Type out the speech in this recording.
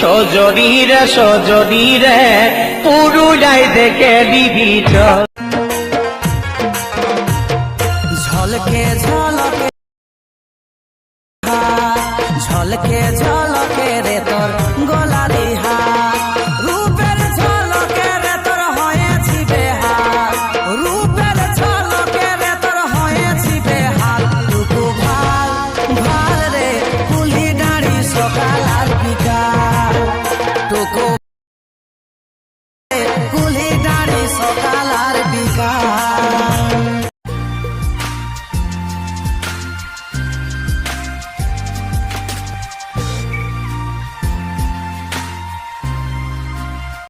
জলমল সজনীরে সজনীরে, পুরুলিয়ায় দেখে নিবি চল ঝলকে ঝলকে ঝলকে ঝলকে রে তোর গোলালি হাত রূপের ঝলকে রে তোর হয়েছি বেহাল রূপের ঝলকে রে তোর হয়েছি বেহাল টুকু ভালো ভালো রে, কুলি দাঁড়ি সকাল আর বিকাল। টুকু